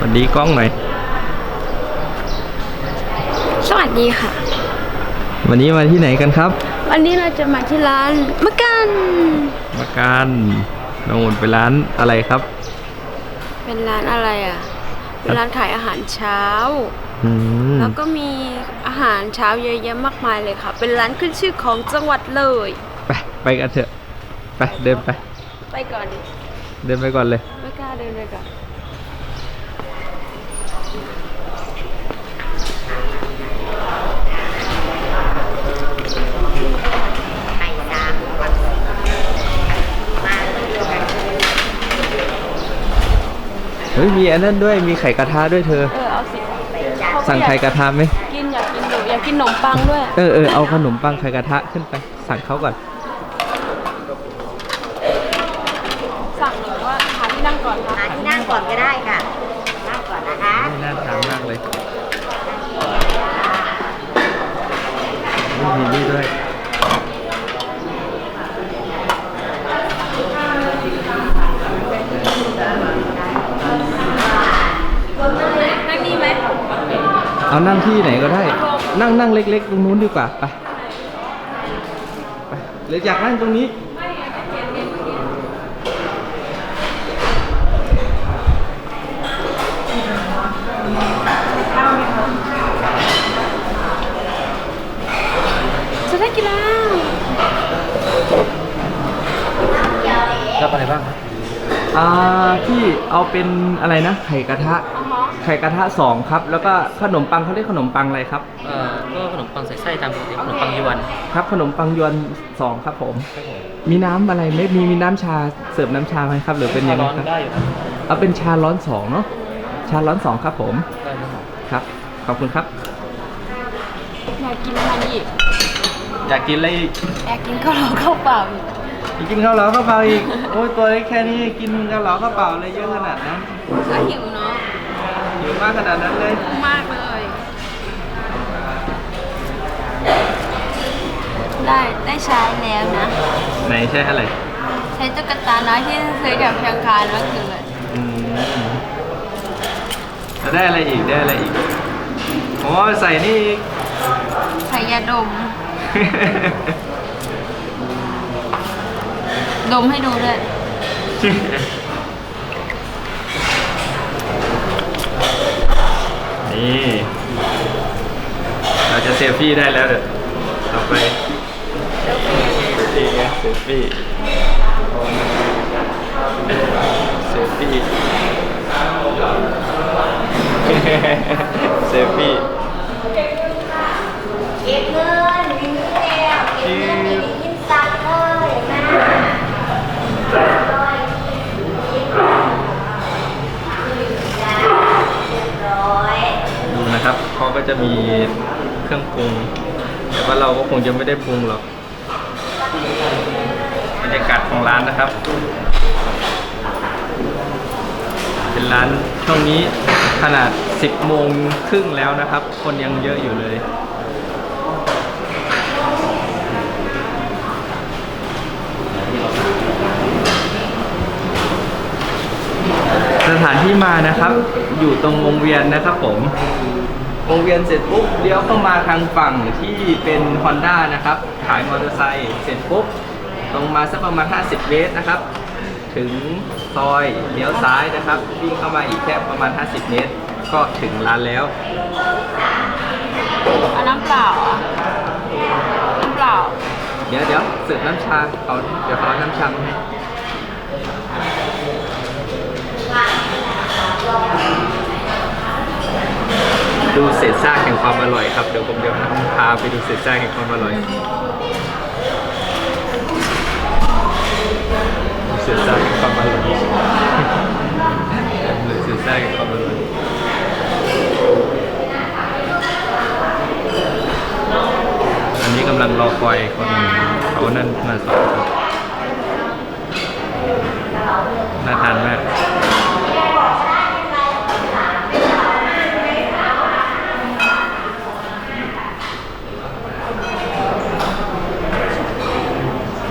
สวัสดีกล้องหน่อยสวัสดีค่ะ วันนี้มาที่ไหนกันครับ วันนี้เราจะมาที่ร้านมะกันมาการน้องอุ่นไปร้านอะไรครับ เป็นร้านอะไรอะ เป็นร้านขายอาหารเช้า อืมแล้วก็มีอาหารเช้าเยอะแยะมากมายเลยค่ะ เป็นร้านขึ้นชื่อของจังหวัดเลย ไปไปกันเถอะ ไปเดินไป ไปก่อนดิเดินไปก่อนเลย ไม่กล้าเดินไปก่อน เฮ้ยมีอันนั้นด้วยมีไข่กระทะด้วยเธอ เออเอาสิเขาสั่งไข่กระทะไหมกินอยากกินอยู่อยากกินขนมปังด้วย เออเออเอาขนมปังไข่กระทะขึ้นไป สั่งเขาก่อน สั่งหรือว่าหาที่นั่งก่อนคะหาที่นั่งก่อนก็ได้ค่ะ นั่งก่อนนะคะ นี่น่าทานมากเลยนี่มีนี่ด้วย นั่งนี่ไหม เอา นั่งที่ไหนก็ได้ นั่งนั่งเล็ก ๆ ตรงนู้นดีกว่าไปไปหรืออยากนั่งตรงนี้จะได้กินแล้วรับอะไรบ้างอ่าพี่เอาเป็นอะไรนะไข่กระทะอ๋อฮะ ไข่กระทะสองครับ แล้วก็ขนมปังเขาเรียกขนมปังอะไรครับ เอ่อก็ขนมปังใส่ไส้ตามปกติขนมปังยวนครับ ขนมปังยวนสองครับผม ครับผมมีน้ำอะไรไหมมีมีน้ำชาเสิร์ฟน้ำชาไหมครับ หรือเป็นยังไงร้อนครับ ได้อยู่ครับเอาเป็นชาร้อนสองเนาะชาร้อนสองครับผมได้ครับผมครับ ขอบคุณครับ อยากกินอะไรอีกอยากกินอะไรอีกอยากกินข้าวเหลาข้าวเปล่าอีกอยากกินข้าวเหลาข้าวเปล่าอีกโอ้ยตัวเล็กแค่นี้กินข้าวเหลาข้าวเปล่าอะไรเยอะขนาดนั้น ก็หิวเนาะเยอะมากขนาดนั้นเลยมากเลย ได้ได้ใช้แล้วนะ ไหนใช่อะไรใช้ตุ๊กตาน้อยที่ซื้อจากเชียงคานเมื่อคืนอืมแล้วได้อะไรอีกได้อะไรอีกอ๋อใส่นี่อีก ใช้ยาดม ดมให้ดูด้วย นี่เราจะเซลฟี่ได้แล้วเดี๋ยวต่อไปเซลฟี่ไงเซลฟี่เซลฟี่เซลฟี่ เก็บเงินมีแล้วเก็บเงินมีกินซักเลยนะร้อยร้อย ดูนะครับ เขาก็จะมีเครื่องปรุง แต่ว่าเราก็คงจะไม่ได้ปรุงหรอกบรรยากาศของร้านนะครับ เป็นร้านช่วงนี้ขนาด 10โมงครึ่งแล้วนะครับ คนยังเยอะอยู่เลยสถานที่มานะครับ อยู่ตรงวงเวียนนะครับผม วงเวียนเสร็จปุ๊บเลี้ยวเข้ามาทางฝั่งที่เป็น Honda นะครับขายมอเตอร์ไซค์เสร็จปุ๊บตรงมาสักประมาณ 50 เมตรนะครับ ถึงซอยเลี้ยวซ้ายนะครับวิ่งเข้ามาอีกแค่ประมาณ 50 เมตร ก็ถึงร้านแล้วเอาน้ำเปล่าอะน้ำเปล่า เดี๋ยวเดี๋ยวเสิร์ฟน้ำชาเขาเดี๋ยวเขาเอาน้ำชามาให้ ดูเศษซากแห่งความอร่อยครับเดี๋ยวผมเดี๋ยวพาไปดูเศษซากแห่งความอร่อยเศษซากแห่งความอร่อยเศษซากแห่งความอร่อยอันนี้กำลังรอคอยคนเขานั่นมาสอนครับน่าทานมาก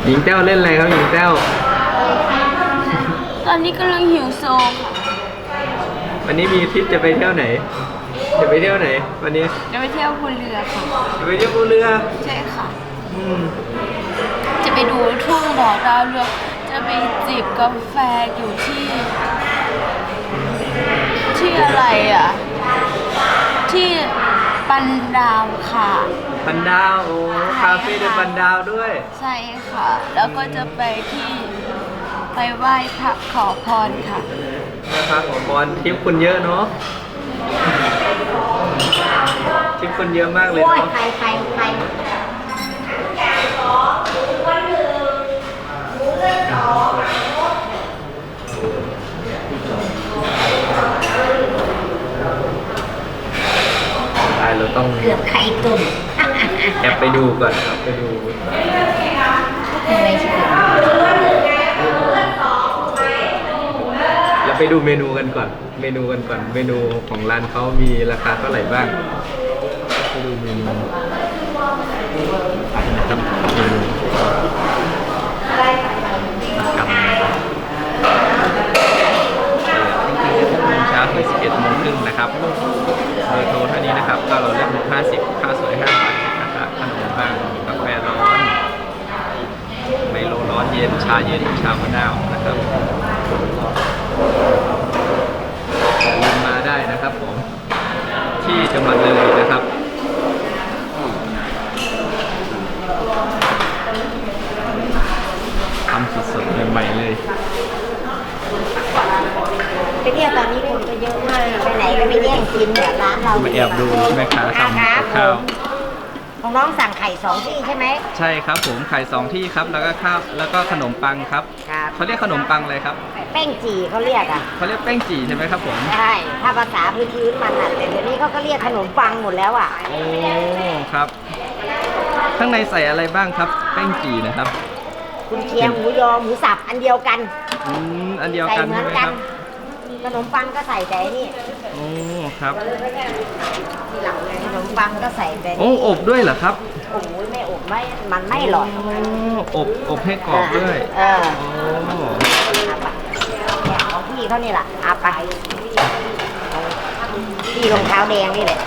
หญิงแต้วเล่นอะไรครับหญิงแต้ว ตอนนี้กำลังหิวโซค่ะวันนี้มีทริปจะไปเที่ยวไหน จะไปเที่ยวไหน วันนี้ จะไปเที่ยวบนเรือค่ะ จะไปเที่ยวบนเรือใช่ค่ะ อืมจะไปดูทุ่งดอกดาวเรืองจะไปจิบกาแฟอยู่ที่ ที่อะไรอะ ที่ปันดาวค่ะ ปันดาวโอ้คาเฟ่เดอะปันดาวด้วย ใช่ค่ะ แล้วก็จะไปที่ไปไหว้พระขอพรค่ะนะครับขอพรทริปคุณเยอะเนาะทริปคุณเยอะมากเลยโอ้ยเนาะใครใครใครตายเราต้องเกือบไข่ตุ่น แอบไปดูก่อนครับไปดูแล้วไปดูเมนูกันก่อน เมนูกันก่อน เมนูของร้านเขามีราคาเท่าไหร่บ้างไปดูเมนูนะครับเมนูครับเช้าถึง11โมงครึ่งนะครับเบอร์โทรเท่านี้นะครับก็เราเลือก50ค่าสวย5บาทนะครับขนมบ้างกาแฟร้อน ไมโลร้อนเย็น ชาเย็น ชามะนาวนะครับอย่าลืมมาได้นะครับผม ที่จังหวัดเลยนะครับ ทำสดๆใหม่ๆเลย ไปเที่ยวตอนนี้คนก็เยอะมากไปไหนก็ไปแย่งกินเนี่ยร้านเรามาแอบดูแม่ค้าทำกับข้าวของน้องสั่งไข่สองที่ใช่ไหมใช่ครับผมไข่สองที่ครับแล้วก็ข้าวแล้วก็ขนมปังครับครับเขาเรียกขนมปังอะไรครับแป้งจีเขาเรียกอะเขาเรียกแป้งจี่ใช่ไหมครับผมใช่ถ้าภาษาพื้นๆมันอะแต่เดี๋ยวนี้เขาก็เรียกขนมปังหมดแล้วอะโอ้ครับ ข้างในใส่อะไรบ้างครับแป้งจี่นะครับ คุณเชียงหมูยอหมูสับอันเดียวกันอืมอันเดียวใส่กันเหมืใช่อนไหมกัคนรับ ขนมปังก็ใส่แต่นี่โอ้ครับ ที่หลังเลยขนมปังก็ใส่แต่โอ้อบด้วยเหรอครับโอ้ยไม่อบไม่มันไม่หรอกโอ้อบอบให้กรอบด้วยเออโอ้เอาไปเนี่ยของพี่เขานี่แหละเอาไปพี่รองเท้าแดงนี่แหละ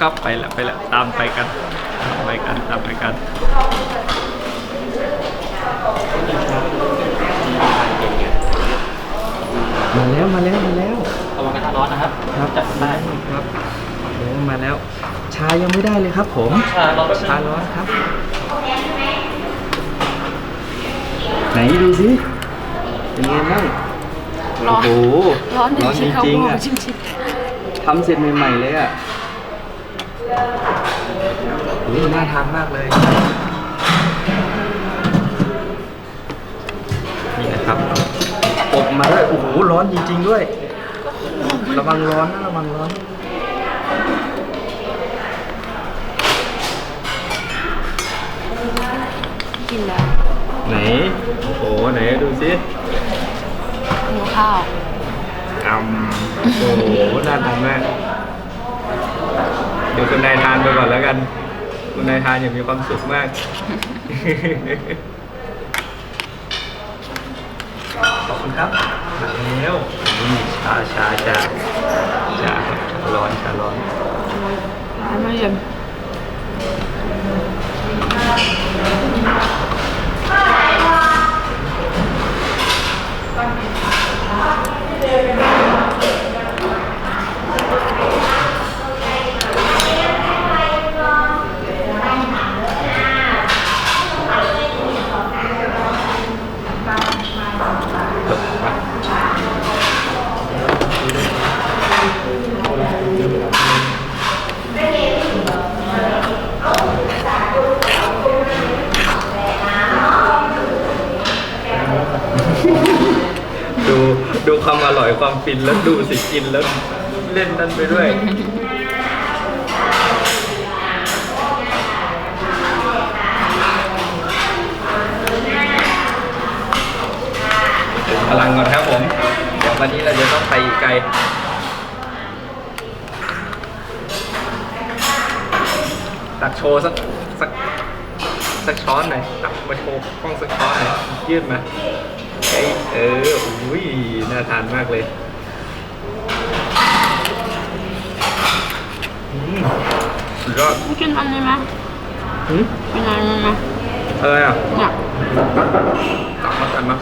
ครับไปละไปละตามไปกันตามไปกันตามไปกัน มาแล้วมาแล้วมาแล้วระวังกระทะร้อนนะครับครับจับได้ครับโอ้มาแล้ว ชายังไม่ได้เลยครับ ผมชาร้อนชาร้อนครับ ไหนดูสิเป็นไงบ้างร้อนโอ้โหร้อนจร้อนจริงๆเขาริงบๆอกอะจริงทำเสร็จใหม่ๆเลยอะอุ้ยน่าทานมากเลย นี่นะครับอบ มาด้วยโอ้โหร้อนจริง ๆ ด้วยระวังร้อนนะระวังร้อนๆกินแล้วไหนโอ้โหไหนดูสิหิวข้าวกำโอ้โหน่าทานมากเดี๋ยวคุณนายทานไปก่อนแล้วกัน คุณนายทานอย่างมีความสุขมากขอบคุณครับมาแล้วนี่ชาชาชาชาครับชาร้อนจะร้อนร้อนไม่เย็นจบปะดูดูความอร่อยความ ฟินแล้วดูสิกินแล้วเล่นนั่นไปด้วย พลังก่อนครับผมเดี๋ยววันนี้เราจะต้องไปอีกไกล ตักโชว์สักสักสักช้อนหน่อยตักมาโชว์กล้องสักช้อนหน่อยยืดมาเอ้ยเอออุ้ยน่าทานมากเลย ดิสุดยอดกินอันนี้ไหมกินอันนี้ไหมอะไรอะเนี่ยตักมากันมา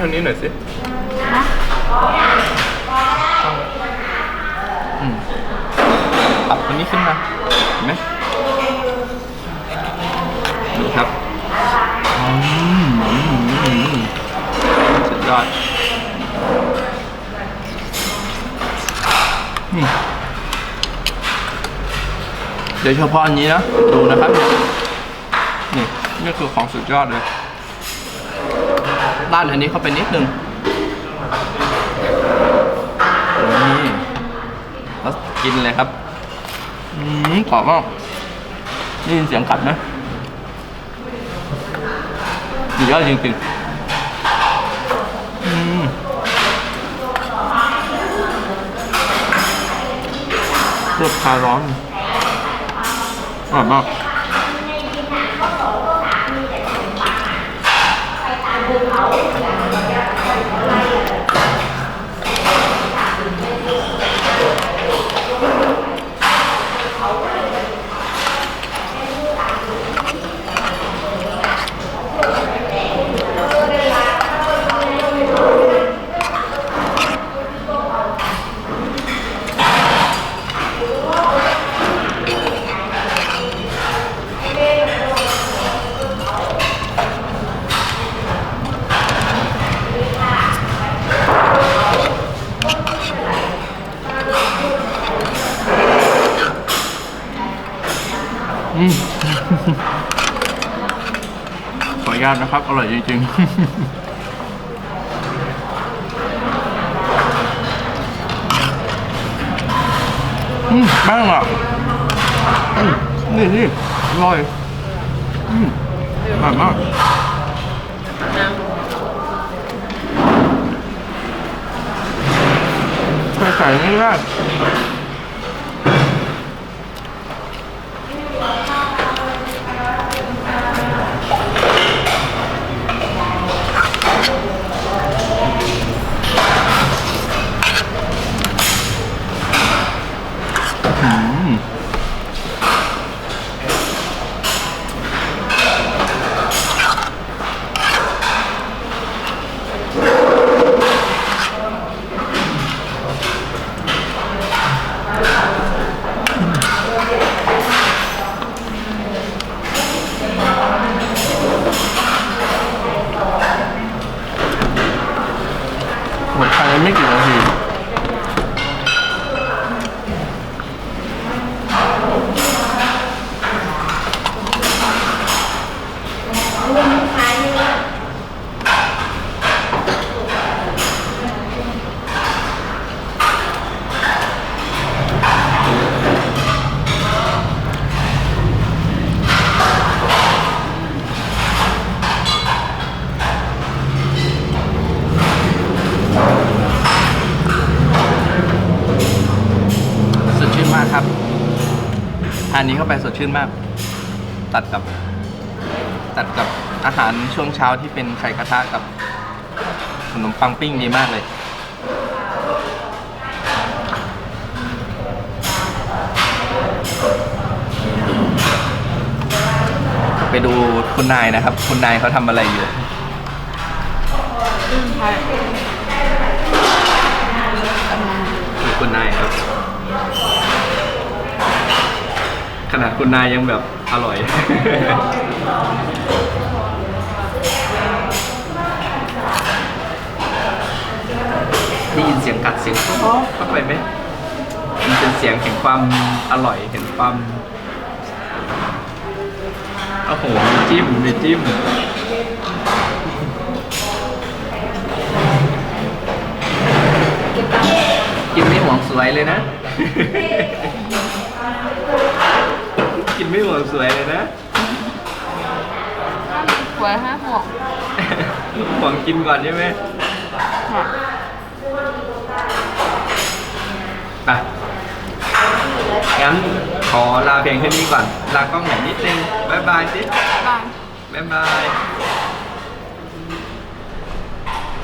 ทางนี้หน่อยสิอืมปรับตัวนี้ขึ้นมาเห็นไหมนี่ครับอืมอืมสุดยอดนี่เดี๋ยวเฉพาะอันนี้นะ ดูนะครับ นี่นี่คือของสุดยอดเลย ด้านอันนี้เข้าไปนิดนึงนี่แล้วกินเลยครับอืมกรอบมากได้ยินเสียงกัดไหมดียอดจริงๆอืมเลือดคาร้อนอร่อยมาก ขออนุญาตนะครับ อร่อยจริงๆอืมแป้งอะนี่นี่อร่อยอืมอร่อยมากใส่ใส่ไม่ได้ อืมานนี้เข้าไปสดชื่นมาก ตัดกับ ตัดกับอาหารช่วงเช้าที่เป็นไข่กระทะกับขนมปังปิ้งดีมากเลย ไปดูคุณนายนะครับ คุณนายเขาทำอะไรอยู่ อืมใช่ ดูคุณนายครับ ขนาดคุณนายยังแบบอร่อย ได้ยินเสียงกัดเสียงป๊อกเข้าไปไหมมันเป็นเสียงแห่งความอร่อยเห็นความโอ้โหมีจิ้มมีจิ้มกินไม่หวงสวยเลยนะ กินไม่หวงสวยเลยนะไว้ให้ห่วงหวังกินก่อนใช่ไหมค่ะไปงั้นขอลาเพียงแค่นี้ก่อน ลากล้องหน่อยนิดนึง บ๊ายบายสิบายบ๊ายบาย